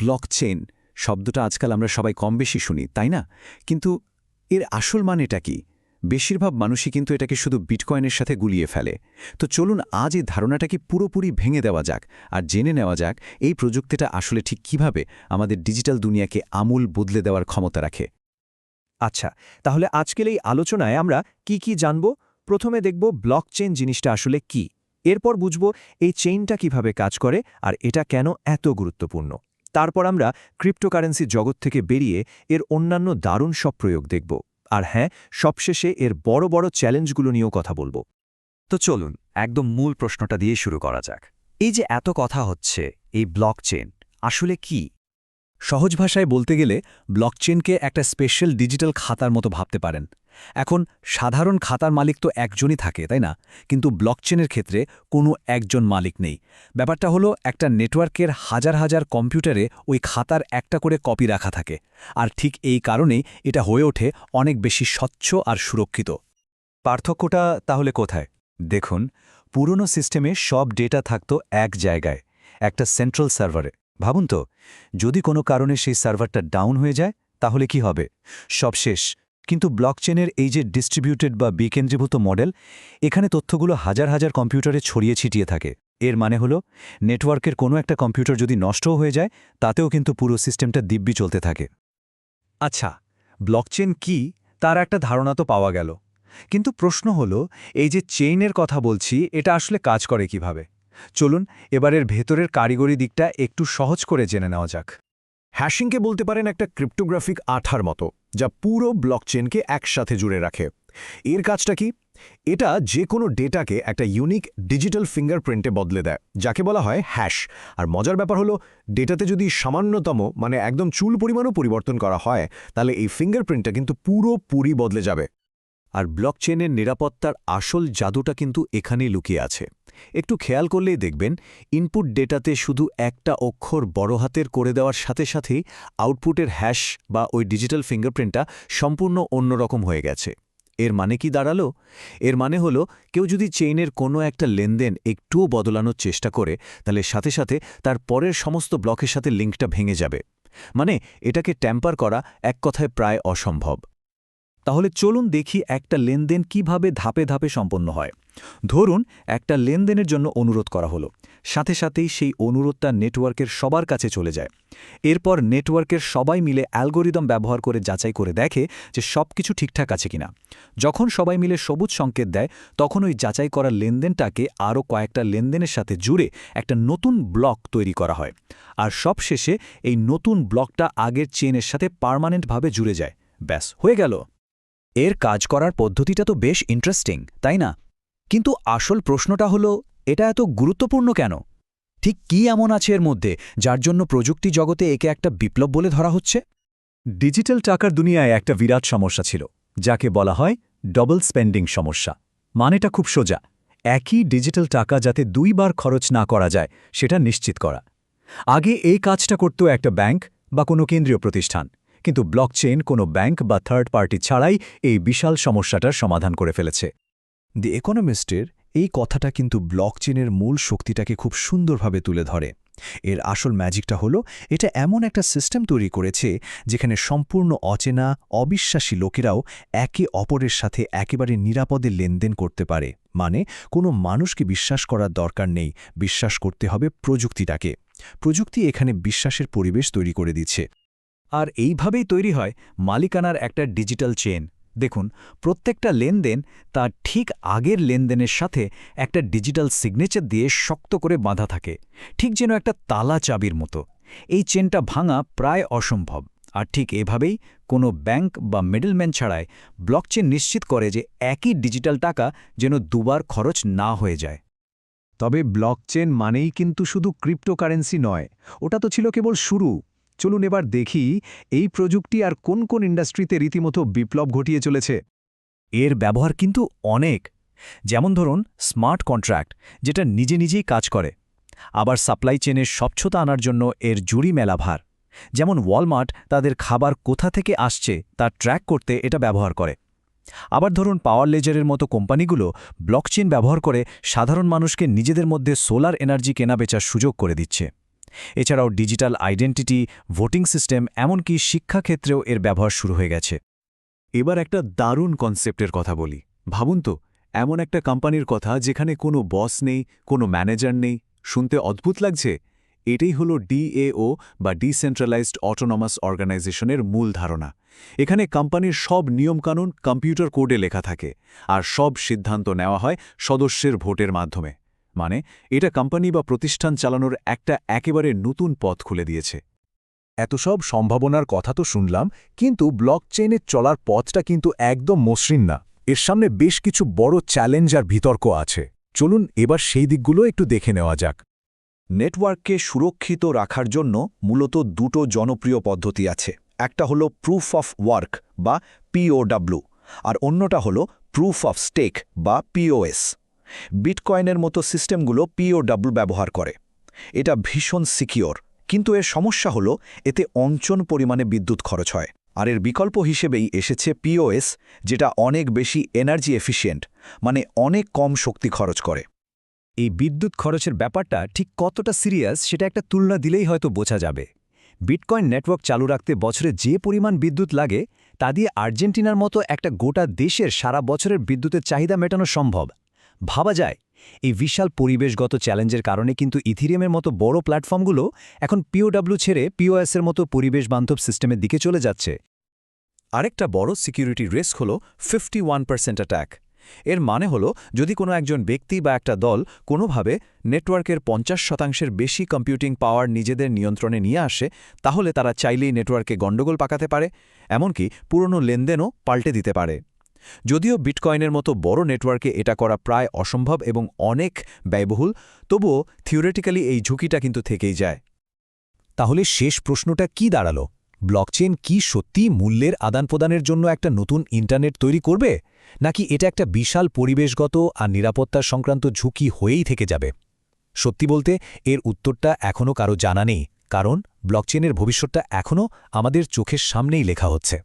Blockchain শব্দটা আজকাল আমরা সবাই কম বেশি শুনি, তাই না? কিন্তু এর আসল মানেটা কি? বেশিরভাগ মানুষই কিন্তু এটাকে শুধু বিটকয়েনের সাথে গুলিয়ে ফেলে। তো চলুন আজ এই ধারণাটাকে পুরোপুরি ভেঙে দেওয়া যাক আর জেনে নেওয়া যাক এই প্রযুক্তিটা আসলে ঠিক কীভাবে আমাদের ডিজিটাল দুনিয়াকে আমূল বদলে দেওয়ার ক্ষমতা রাখে। আচ্ছা তাহলে আজকের এই আলোচনায় আমরা কি কি জানব? প্রথমে দেখব ব্লকচেন জিনিসটা আসলে কি। এরপর বুঝব এই চেইনটা কীভাবে কাজ করে আর এটা কেন এত গুরুত্বপূর্ণ। তারপর আমরা ক্রিপ্টোকারেন্সি জগৎ থেকে বেরিয়ে এর অন্যান্য দারুণ সব প্রয়োগ দেখব। আর হ্যাঁ সবশেষে এর বড় বড় চ্যালেঞ্জগুলো নিয়েও কথা বলব। তো চলুন, একদম মূল প্রশ্নটা দিয়ে শুরু করা যাক। এই যে এত কথা হচ্ছে, এই ব্লক আসলে কি? সহজ ভাষায় বলতে গেলে ব্লকচেনকে একটা স্পেশাল ডিজিটাল খাতার মতো ভাবতে পারেন। এখন সাধারণ খাতার মালিক তো একজনই থাকে, তাই না? কিন্তু ব্লকচেনের ক্ষেত্রে কোনো একজন মালিক নেই। ব্যাপারটা হলো একটা নেটওয়ার্কের হাজার হাজার কম্পিউটারে ওই খাতার একটা করে কপি রাখা থাকে। আর ঠিক এই কারণেই এটা হয়ে ওঠে অনেক বেশি স্বচ্ছ আর সুরক্ষিত। পার্থক্যটা তাহলে কোথায়? দেখুন, পুরনো সিস্টেমে সব ডেটা থাকত এক জায়গায়, একটা সেন্ট্রাল সার্ভারে ভাবুন তো, যদি কোনো কারণে সেই সার্ভারটা ডাউন হয়ে যায়, তাহলে কি হবে? সব শেষ। কিন্তু ব্লকচেনের এই যে ডিস্ট্রিবিউটেড বা বিকেন্দ্রীভূত মডেল, এখানে তথ্যগুলো হাজার হাজার কম্পিউটারে ছড়িয়ে ছিটিয়ে থাকে। এর মানে হলো, নেটওয়ার্কের কোনো একটা কম্পিউটার যদি নষ্টও হয়ে যায়, তাতেও কিন্তু পুরো সিস্টেমটা দিব্যি চলতে থাকে। আচ্ছা ব্লকচেন কি, তার একটা ধারণা তো পাওয়া গেল। কিন্তু প্রশ্ন হলো, এই যে চেইনের কথা বলছি, এটা আসলে কাজ করে কীভাবে? চলুন, এবারের ভেতরের কারিগরি দিকটা একটু সহজ করে জেনে নেওয়া যাক। হ্যাশিংকে বলতে পারেন একটা ক্রিপ্টোগ্রাফিক আঠার মতো, যা পুরো ব্লকচেনকে একসাথে জুড়ে রাখে। এর কাজটা কি? এটা যে কোনো ডেটাকে একটা ইউনিক ডিজিটাল ফিঙ্গারপ্রিন্টে বদলে দেয়, যাকে বলা হয় হ্যাশ। আর মজার ব্যাপার হলো, ডেটাতে যদি সামান্যতম মানে একদম চুল পরিমাণও পরিবর্তন করা হয়, তাহলে এই ফিঙ্গারপ্রিন্টটা কিন্তু পুরোপুরি বদলে যাবে। আর ব্লকচেনের নিরাপত্তার আসল জাদুটা কিন্তু এখানেই লুকিয়ে আছে। একটু খেয়াল করলেই দেখবেন, ইনপুট ডেটাতে শুধু একটা অক্ষর বড় হাতের করে দেওয়ার সাথে সাথেই আউটপুটের হ্যাশ বা ওই ডিজিটাল ফিঙ্গারপ্রিন্টটা সম্পূর্ণ অন্যরকম হয়ে গেছে। এর মানে কি দাঁড়াল? এর মানে হলো, কেউ যদি চেইনের কোনো একটা লেনদেন একটুও বদলানোর চেষ্টা করে, তাহলে সাথে সাথে তার পরের সমস্ত ব্লকের সাথে লিঙ্কটা ভেঙে যাবে। মানে এটাকে ট্যাম্পার করা এক কথায় প্রায় অসম্ভব। তাহলে চলুন দেখি একটা লেনদেন কীভাবে ধাপে ধাপে সম্পন্ন হয়। ধরুন, একটা লেনদেনের জন্য অনুরোধ করা হলো। সাথে সাথেই সেই অনুরোধটা নেটওয়ার্কের সবার কাছে চলে যায়। এরপর নেটওয়ার্কের সবাই মিলে অ্যালগোরিদম ব্যবহার করে যাচাই করে দেখে যে সব কিছু ঠিকঠাক আছে কিনা। যখন সবাই মিলে সবুজ সংকেত দেয়, তখন ওই যাচাই করা লেনদেনটাকে আরও কয়েকটা লেনদেনের সাথে জুড়ে একটা নতুন ব্লক তৈরি করা হয়। আর সবশেষে এই নতুন ব্লকটা আগের চেনের সাথে পার্মানেন্টভাবে জুড়ে যায়। ব্যাস, হয়ে গেল। এর কাজ করার পদ্ধতিটা তো বেশ ইন্টারেস্টিং তাই না? কিন্তু আসল প্রশ্নটা হলো, এটা এত গুরুত্বপূর্ণ কেন? ঠিক কি এমন আছে এর মধ্যে, যার জন্য প্রযুক্তি জগতে একে একটা বিপ্লব বলে ধরা হচ্ছে? ডিজিটাল টাকার দুনিয়ায় একটা বিরাট সমস্যা ছিল, যাকে বলা হয় ডবল স্পেন্ডিং সমস্যা। মানেটা খুব সোজা, একই ডিজিটাল টাকা যাতে দুইবার খরচ না করা যায়, সেটা নিশ্চিত করা। আগে এই কাজটা করত একটা ব্যাংক বা কোনো কেন্দ্রীয় প্রতিষ্ঠান কিন্তু ব্লকচেন কোনো ব্যাংক বা থার্ড পার্টি ছাড়াই এই বিশাল সমস্যাটার সমাধান করে ফেলেছে। দি ইকোনমিস্টের এই কথাটা কিন্তু ব্লকচেনের মূল শক্তিটাকে খুব সুন্দরভাবে তুলে ধরে। এর আসল ম্যাজিকটা হলো, এটা এমন একটা সিস্টেম তৈরি করেছে যেখানে সম্পূর্ণ অচেনা, অবিশ্বাসী লোকেরাও একে অপরের সাথে একেবারে নিরাপদে লেনদেন করতে পারে। মানে কোনো মানুষকে বিশ্বাস করার দরকার নেই, বিশ্বাস করতে হবে প্রযুক্তিটাকে। প্রযুক্তি এখানে বিশ্বাসের পরিবেশ তৈরি করে দিচ্ছে। আর এইভাবেই তৈরি হয় মালিকানার একটা ডিজিটাল চেন দেখুন, প্রত্যেকটা লেনদেন তার ঠিক আগের লেনদেনের সাথে একটা ডিজিটাল সিগনেচার দিয়ে শক্ত করে বাঁধা থাকে। ঠিক যেন একটা তালা চাবির মতো। এই চেনটা ভাঙা প্রায় অসম্ভব। আর ঠিক এভাবেই কোনো ব্যাংক বা মিডলম্যান ছাড়াই ব্লকচেন নিশ্চিত করে যে একই ডিজিটাল টাকা যেন দুবার খরচ না হয়ে যায়। তবে ব্লকচেন মানেই কিন্তু শুধু ক্রিপ্টোকারেন্সি নয়, ওটা তো ছিল কেবল শুরু। চলুন এবার দেখি এই প্রযুক্তি আর কোন কোন ইন্ডাস্ট্রিতে রীতিমতো বিপ্লব ঘটিয়ে চলেছে। এর ব্যবহার কিন্তু অনেক। যেমন ধরুন, স্মার্ট কন্ট্রাক্ট, যেটা নিজে নিজেই কাজ করে। আবার সাপ্লাই চেনের স্বচ্ছতা আনার জন্য এর জুড়ি মেলা ভার যেমন ওয়ালমার্ট তাদের খাবার কোথা থেকে আসছে তা ট্র্যাক করতে এটা ব্যবহার করে। আবার ধরুন, পাওয়ার লেজারের মতো কোম্পানিগুলো ব্লকচেন ব্যবহার করে সাধারণ মানুষকে নিজেদের মধ্যে সোলার এনার্জি কেনাবেচার সুযোগ করে দিচ্ছে। এছাড়াও ডিজিটাল আইডেন্টিটি, ভোটিং সিস্টেম, এমনকি শিক্ষাক্ষেত্রেও এর ব্যবহার শুরু হয়ে গেছে। এবার একটা দারুণ কনসেপ্টের কথা বলি। ভাবুন তো, এমন একটা কোম্পানির কথা যেখানে কোনো বস নেই, কোনো ম্যানেজার নেই, শুনতে অদ্ভুত লাগছে। এটাই হল ডিএও বা ডিসেন্ট্রালাইজড অটোনমাস অর্গানাইজেশনের মূল ধারণা। এখানে কোম্পানির সব নিয়মকানুন কম্পিউটার কোডে লেখা থাকে, আর সব সিদ্ধান্ত নেওয়া হয় সদস্যের ভোটের মাধ্যমে। মানে এটা কোম্পানি বা প্রতিষ্ঠান চালানোর একটা একেবারে নতুন পথ খুলে দিয়েছে। এত সব সম্ভাবনার কথা তো শুনলাম, কিন্তু ব্লকচেইনের চলার পথটা কিন্তু একদম মসৃণ না। এর সামনে বেশ কিছু বড় চ্যালেঞ্জ আর বিতর্ক আছে। চলুন এবার সেই দিকগুলো একটু দেখে নেওয়া যাক। নেটওয়ার্ককে সুরক্ষিত রাখার জন্য মূলত দুটো জনপ্রিয় পদ্ধতি আছে। একটা হলো প্রুফ অফ ওয়ার্ক বা পিওডাব্লু আর অন্যটা হলো প্রুফ অফ স্টেক বা পিওএস বিটকয়েনের মতো সিস্টেমগুলো পিওডাব্লু ব্যবহার করে। এটা ভীষণ সিকিওর, কিন্তু এর সমস্যা হলো এতে অঞ্চন পরিমাণে বিদ্যুৎ খরচ হয়। আর এর বিকল্প হিসেবেই এসেছে পিওএস যেটা অনেক বেশি এনার্জি এফিশিয়েন্ট মানে অনেক কম শক্তি খরচ করে। এই বিদ্যুৎ খরচের ব্যাপারটা ঠিক কতটা সিরিয়াস সেটা একটা তুলনা দিলেই হয়তো বোঝা যাবে। বিটকয়েন নেটওয়ার্ক চালু রাখতে বছরে যে পরিমাণ বিদ্যুৎ লাগে, তা দিয়ে আর্জেন্টিনার মতো একটা গোটা দেশের সারা বছরের বিদ্যুতের চাহিদা মেটানো সম্ভব। ভাবা যায়। এই বিশাল পরিবেশগত চ্যালেঞ্জের কারণে কিন্তু ইথিরিয়ামের মতো বড় প্ল্যাটফর্মগুলো এখন পিওডাব্লিউ ছেড়ে পিওএসের মতো পরিবেশ বান্ধব সিস্টেমের দিকে চলে যাচ্ছে। আরেকটা বড় সিকিউরিটি রিস্ক হল ফিফটি ওয়ান পার্সেন্ট অ্যাট্যাক এর মানে হল যদি কোনো একজন ব্যক্তি বা একটা দল কোনোভাবে নেটওয়ার্কের পঞ্চাশ শতাংশের বেশি কম্পিউটিং পাওয়ার নিজেদের নিয়ন্ত্রণে নিয়ে আসে, তাহলে তারা চাইলেই নেটওয়ার্কে গণ্ডগোল পাকাতে পারে, এমনকি পুরনো লেনদেনও পাল্টে দিতে পারে। যদিও বিটকয়েনের মতো বড় নেটওয়ার্কে এটা করা প্রায় অসম্ভব এবং অনেক ব্যয়বহুল, তবুও থিওরিটিক্যালি এই ঝুঁকিটা কিন্তু থেকেই যায়। তাহলে শেষ প্রশ্নটা কি দাঁড়াল? ব্লকচেন কি সত্যি মূল্যের আদান-প্রদানের জন্য একটা নতুন ইন্টারনেট তৈরি করবে? নাকি এটা একটা বিশাল পরিবেশগত আর নিরাপত্তা সংক্রান্ত ঝুঁকি হয়েই থেকে যাবে? সত্যি বলতে, এর উত্তরটা এখনও কারও জানা নেই, কারণ ব্লকচেনের ভবিষ্যৎটা এখনও আমাদের চোখের সামনেই লেখা হচ্ছে।